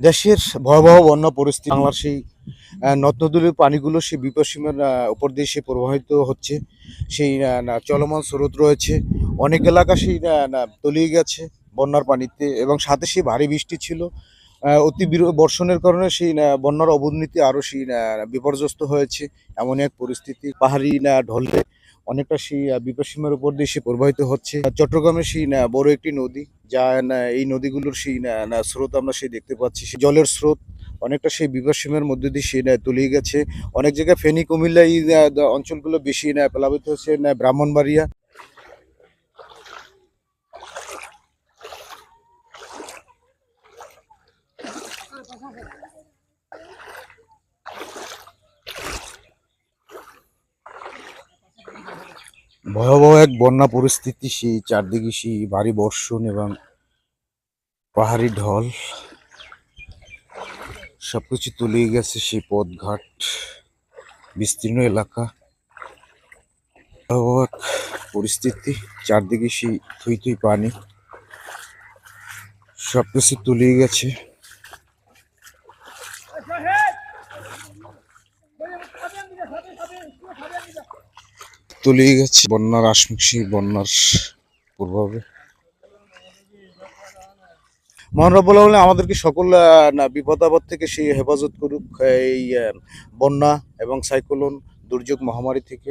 দেশের ভয়াবহ বন্যা পরিস্থিতি বাংলার সেই আহ, নদ নদীর পানিগুলো সেই বিপদসীমার উপর দিয়ে সে প্রবাহিত হচ্ছে। সেই চলমান স্রোত রয়েছে। অনেক এলাকা সেই তলিয়ে গেছে বন্যার পানিতে এবং সাথে সেই ভারী বৃষ্টি ছিল। অতি বির- বর্ষণের কারণে সেই বন্যার অবনতি আরও সেই বিপর্যস্ত হয়েছে। এমন এক পরিস্থিতি পাহাড়ি না ঢলে অনেকটা সেই বিপদসীমার উপর দিয়ে সে প্রবাহিত হচ্ছে। চট্টগ্রামের সেই বড় একটি নদী, যা এই নদীগুলোর সেই স্রোত আমরা সেই দেখতে পাচ্ছি। জলের স্রোত অনেকটা সেই বিপদসীমার মধ্যে দিয়ে সে তলিয়ে গেছে। অনেক জায়গায় ফেনী, কুমিল্লা, এই অঞ্চলগুলো বেশি প্লাবিত হচ্ছে ব্রাহ্মণবাড়িয়া। ভয়াবহ এক বন্যা পরিস্থিতি, সেই চারদিকে সেই ভারী বর্ষণ এবং পাহাড়ি ঢল, সবকিছু তলিয়ে গেছে সেই পথঘাট, বিস্তীর্ণ এলাকা। ভয়াবহ এক পরিস্থিতি, চারদিকে সেই থুই থুই পানি, সবকিছু তলিয়ে গেছে। তলিয়ে গেছে। বন্যার আশমুখী বন্যার প্রভাবে মহান রব্বুল আমাদেরকে সকল বিপদ আপদ থেকে সেই হেফাজত করুক, এই বন্যা এবং সাইক্লোন দুর্যোগ মহামারী থেকে।